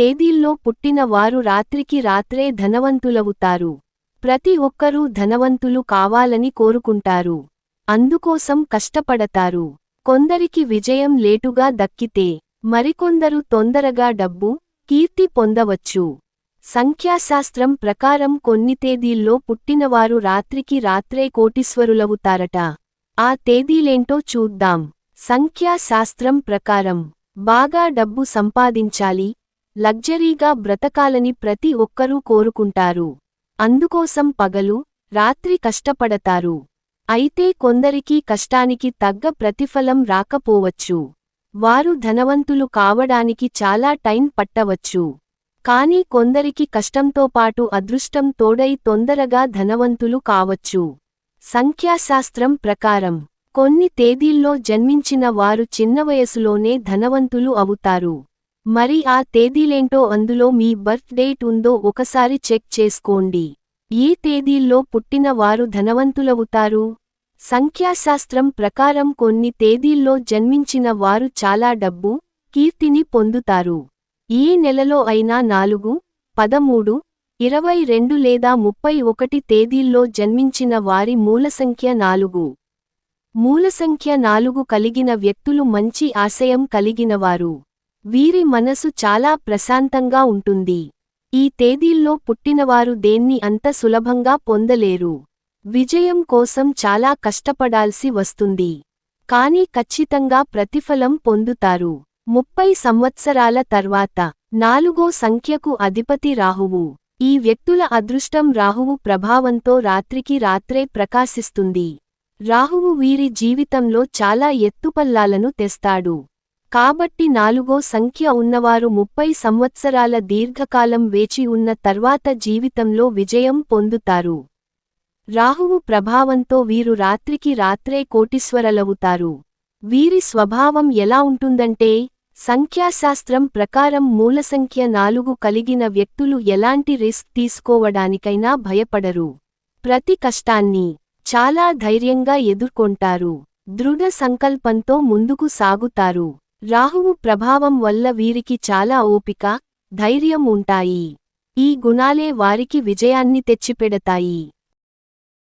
తేదీల్లో పుట్టిన వారు రాత్రికి రాత్రే ధనవంతులవుతారు. ప్రతి ఒక్కరూ ధనవంతులు కావాలని కోరుకుంటారు. అందుకోసం కష్టపడతారు. కొందరికి విజయం లేటుగా దక్కితే మరికొందరు తొందరగా డబ్బు కీర్తి పొందవచ్చు. సంఖ్యాశాస్త్రం ప్రకారం కొన్ని తేదీల్లో పుట్టినవారు రాత్రికి రాత్రే కోటీశ్వరులవుతారట. ఆ తేదీలేంటో చూద్దాం. సంఖ్యాశాస్త్రం ప్రకారం బాగా డబ్బు సంపాదించాలి లగ్జరీగా బ్రతకాలని ప్రతి ఒక్కరూ కోరుకుంటారు. అందుకోసం పగలు రాత్రి కష్టపడతారు. అయితే కొందరికి కష్టానికి తగ్గ ప్రతిఫలం రాకపోవచ్చు. వారు ధనవంతులు కావడానికి చాలా టైం పట్టవచ్చు. కానీ కొందరికి కష్టంతో పాటు అదృష్టం తోడై తొందరగా ధనవంతులు కావచ్చు. సంఖ్యాశాస్త్రం ప్రకారం కొన్ని తేదీల్లో జన్మించిన వారు చిన్న వయసులోనే ధనవంతులు అవుతారు. మరి ఆ తేదీలేంటో అందులో మీ బర్త్ డేట్ ఉందో ఒకసారి చెక్ చేసుకోండి. ఏ తేదీల్లో పుట్టిన వారు ధనవంతులవుతారు. సంఖ్యాశాస్త్రం ప్రకారం కొన్ని తేదీల్లో జన్మించిన వారు చాలా డబ్బు కీర్తిని పొందుతారు. ఈ నెలలో అయినా నాలుగు పదమూడు ఇరవై రెండు లేదా ముప్పై ఒకటి తేదీల్లో జన్మించిన వారి మూలసంఖ్య నాలుగు. మూలసంఖ్య నాలుగు కలిగిన వ్యక్తులు మంచి ఆశయం కలిగినవారు. వీరి మనసు చాలా ప్రశాంతంగా ఉంటుంది. ఈ తేదీల్లో పుట్టినవారు దేన్ని అంత సులభంగా పొందలేరు. విజయం కోసం చాలా కష్టపడాల్సి వస్తుంది. కానీ ఖచ్చితంగా ప్రతిఫలం పొందుతారు. ముప్పై సంవత్సరాల తర్వాత నాలుగో సంఖ్యకు అధిపతి రాహువు. ఈ వ్యక్తుల అదృష్టం రాహువు ప్రభావంతో రాత్రికి రాత్రే ప్రకాశిస్తుంది. రాహువు వీరి జీవితంలో చాలా ఎత్తుపల్లాలను తెస్తాడు. కాబట్టి నాలుగో సంఖ్య ఉన్నవారు ముప్పై సంవత్సరాల దీర్ఘకాలం వేచి ఉన్న తర్వాత జీవితంలో విజయం పొందుతారు. రాహువు ప్రభావంతో వీరు రాత్రికి రాత్రే కోటీశ్వరలవుతారు. వీరి స్వభావం ఎలా ఉంటుందంటే సంఖ్యాశాస్త్రం ప్రకారం మూలసంఖ్య నాలుగు కలిగిన వ్యక్తులు ఎలాంటి రిస్క్ తీసుకోవడానికైనా భయపడరు. ప్రతి కష్టాన్ని చాలా ధైర్యంగా ఎదుర్కొంటారు. దృఢ సంకల్పంతో ముందుకు సాగుతారు. రాహువు ప్రభావం వల్ల వీరికి చాలా ఓపిక ధైర్యం ఉంటాయి. ఈ గుణాలే వారికి విజయాన్ని తెచ్చిపెడతాయి.